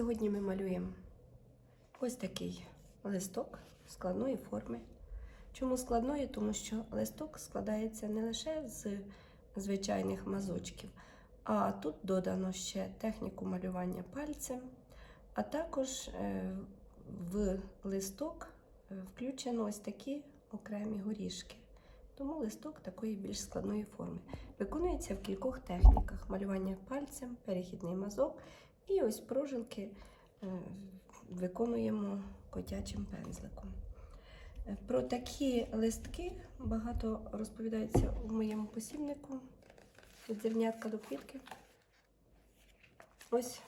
Сьогодні ми малюємо ось такий листок складної форми. Чому складної? Тому що листок складається не лише з звичайних мазочків, а тут додано ще техніку малювання пальцем, а також е, в листок е, включено ось такі окремі горішки. Тому листок такої більш складної форми. Виконується в кількох техніках: малювання пальцем, перехідний мазок і ось прожилки е, виконуємо котячим пензликом. Е, Про такі листки багато розповідається у моєму посібнику від зернятка до квітки. Ось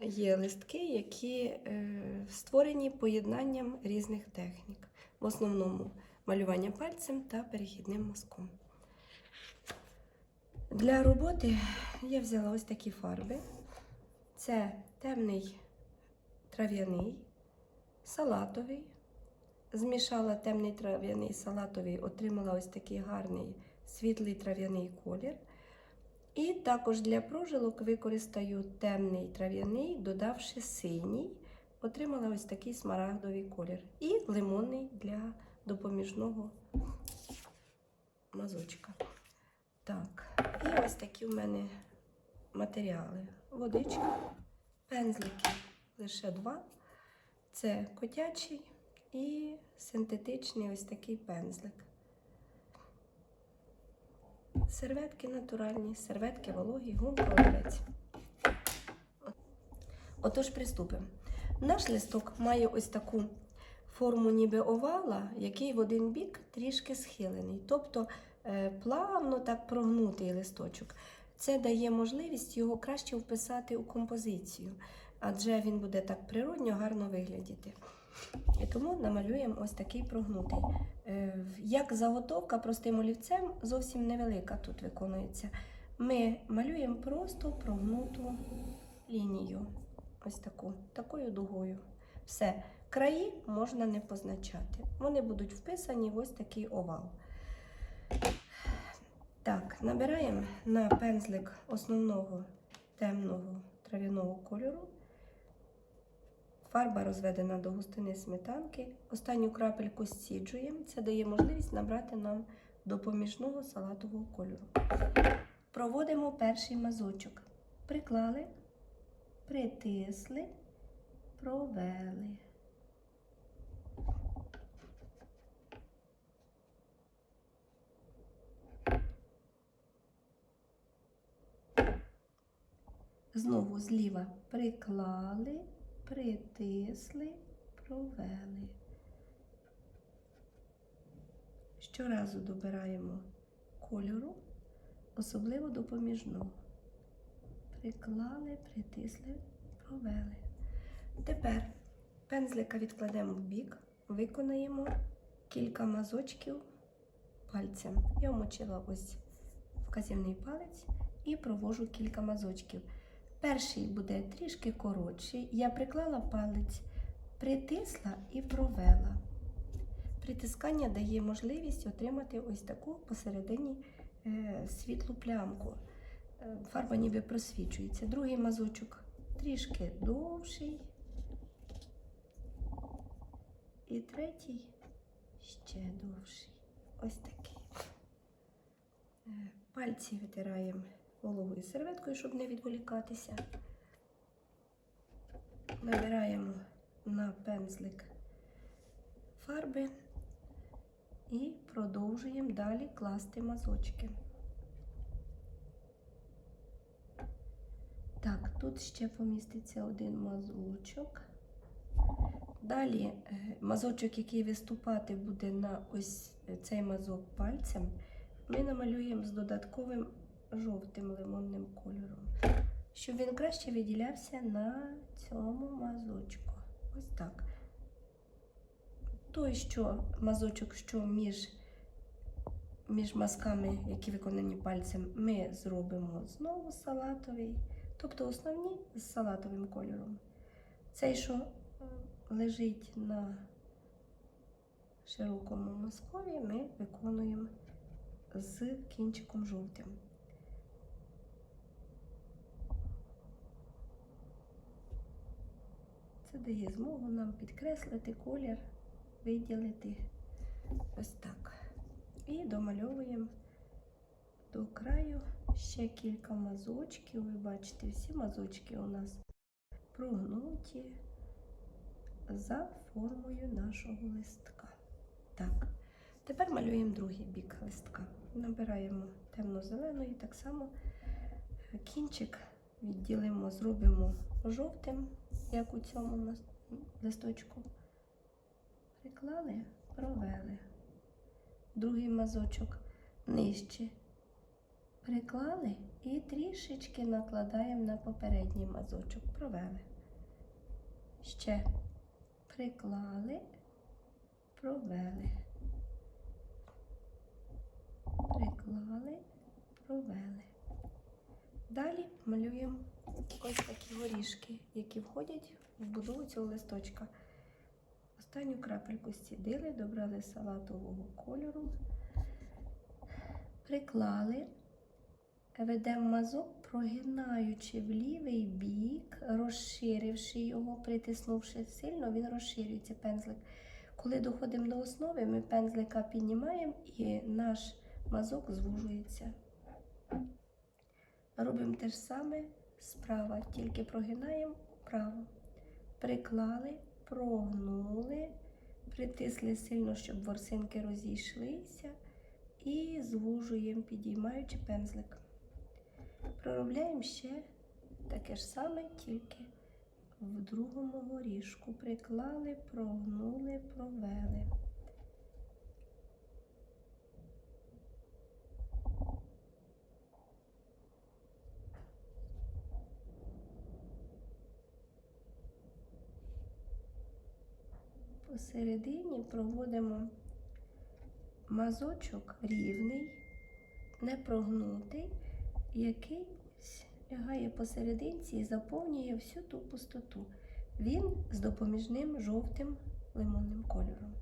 є листки, які е, створені поєднанням різних технік. В основному малювання пальцем та перехідним мазком. Для роботи я взяла ось такі фарби. Це темний трав'яний, салатовий. Змішала темний трав'яний салатовий, отримала ось такий гарний світлий трав'яний колір. І також для прожилок використаю темний трав'яний, додавши синій, отримала ось такий смарагдовий колір. І лимонний для допоміжного мазочка. Так, і ось такі в мене матеріали. Водичка, пензлики лише два. Це котячий і синтетичний ось такий пензлик. Серветки натуральні, серветки вологі, гумка олівець. Отож, приступимо. Наш листок має ось таку форму ніби овала, який в один бік трішки схилений. Тобто е, плавно так прогнутий листочок. Це дає можливість його краще вписати у композицію, адже він буде так природньо гарно виглядіти. І тому намалюємо ось такий прогнутий. Е, Як заготовка простим олівцем зовсім невелика тут виконується. Ми малюємо просто прогнуту лінію. Ось таку, такою дугою. Все. Краї можна не позначати. Вони будуть вписані в ось такий овал. Так, набираємо на пензлик основного темного трав'яного кольору. Фарба розведена до густини сметанки. Останню крапельку зціджуємо. Це дає можливість набрати нам допоміжного салатового кольору. Проводимо перший мазочок. Приклали, притисли, провели. Знову зліва приклали, притисли, провели. Щоразу добираємо кольору, особливо допоміжного. Приклали, притисли, провели. Тепер пензлика відкладемо в бік, виконаємо кілька мазочків пальцем. Я вмочила ось вказівний палець і провожу кілька мазочків. Перший буде трішки коротший. Я приклала палець, притисла і провела. Притискання дає можливість отримати ось таку посередині е, світлу плямку. Е, Фарба ніби просвічується. Другий мазочок трішки довший. І третій ще довший. Ось такий. Е, Пальці витираємо вологою серветкою, щоб не відволікатися. Набираємо на пензлик фарби і продовжуємо далі класти мазочки. Так, тут ще поміститься один мазочок. Далі е, мазочок, який виступати буде на ось цей мазок пальцем, ми намалюємо з додатковим жовтим лимонним кольором, щоб він краще виділявся на цьому мазочку. Ось так. Той, що мазочок, що між, між мазками, які виконані пальцем, ми зробимо знову салатовий, тобто основні з салатовим кольором. Цей, що е, лежить на широкому мазкові, ми виконуємо з кінчиком жовтим. Це дає змогу нам підкреслити колір, виділити ось так. І домальовуємо до краю ще кілька мазочків. Ви бачите, всі мазочки у нас прогнуті за формою нашого листка. Так, тепер малюємо другий бік листка. Набираємо темно-зеленої, так само кінчик відділимо, зробимо жовтим, як у цьому листочку. Приклали, провели. Другий мазочок нижче. Приклали і трішечки накладаємо на попередній мазочок. Провели. Ще приклали, провели. Приклали, провели. Далі малюємо ось такі горішки, які входять в будову цього листочка. Останню крапельку зцідили, добрали салатового кольору, приклали, ведемо мазок, прогинаючи в лівий бік, розширивши його, притиснувши сильно, він розширюється пензлик. Коли доходимо до основи, ми пензлика піднімаємо і наш мазок звужується. Робимо те ж саме справа, тільки прогинаємо вправо. Приклали, прогнули, притисли сильно, щоб ворсинки розійшлися, і звужуємо, підіймаючи пензлик. Проробляємо ще таке ж саме, тільки в другому горішку. Приклали, прогнули, провели. Посередині проводимо мазочок рівний, не прогнутий, який лягає посерединці і заповнює всю ту пустоту. Він з допоміжним жовтим лимонним кольором.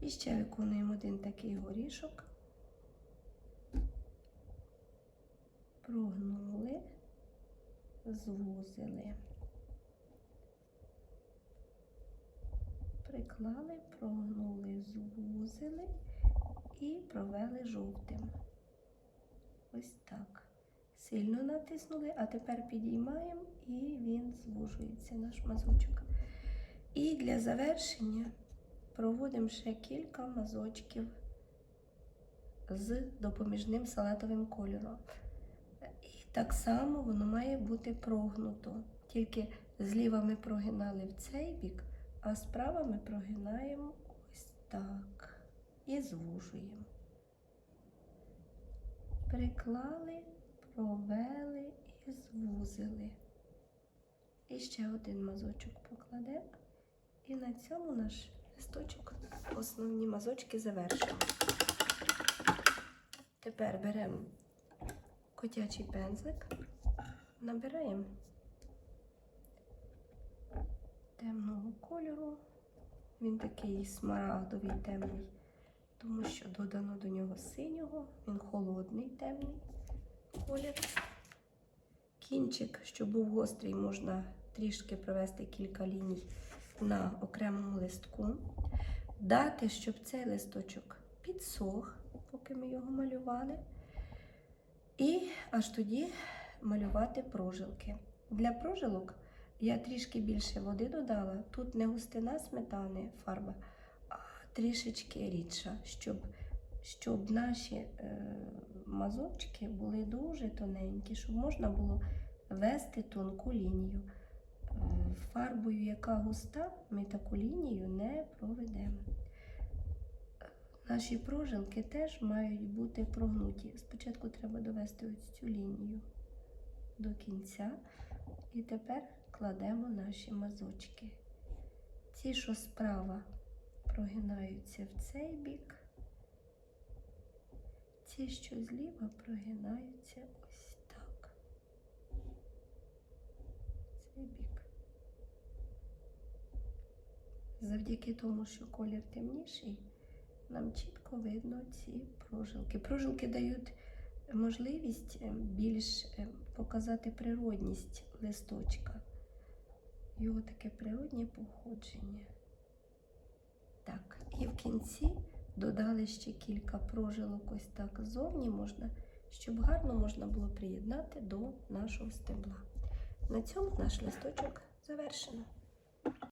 І ще виконуємо один такий горішок. Прогнули, звузили. Приклали, прогнули, звузили і провели жовтим. Ось так. Сильно натиснули, а тепер підіймаємо і він звужується, наш мазочок. І для завершення проводимо ще кілька мазочків з допоміжним салатовим кольором. І так само воно має бути прогнуто. Тільки зліва ми прогинали в цей бік, а справа ми прогинаємо ось так і звужуємо. Приклали, провели і звузили. І ще один мазочок покладемо. І на цьому наш листочок, основні мазочки завершимо. Тепер беремо котячий пензлик, набираємо темного кольору. Він такий смарагдовий темний, тому що додано до нього синього, він холодний темний колір. Кінчик, щоб був гострий, можна трішки провести кілька ліній на окремому листку. Дати, щоб цей листочок підсох, поки ми його малювали. І аж тоді малювати прожилки. Для прожилок я трішки більше води додала. Тут не густина сметани фарба, а трішечки рідша, щоб, щоб наші е, мазочки були дуже тоненькі, щоб можна було вести тонку лінію. Е, Фарбою, яка густа, ми таку лінію не проведемо. Наші прожилки теж мають бути прогнуті. Спочатку треба довести ось цю лінію до кінця. І тепер кладемо наші мазочки. Ці, що справа прогинаються в цей бік, ці, що зліва прогинаються ось так. Цей бік. Завдяки тому, що колір темніший, нам чітко видно ці прожилки. Прожилки дають можливість е, більш е, показати природність листочка. Його таке природнє походження. Так, і в кінці додали ще кілька прожилок ось так ззовні можна, щоб гарно можна було приєднати до нашого стебла. На цьому наш листочок завершено.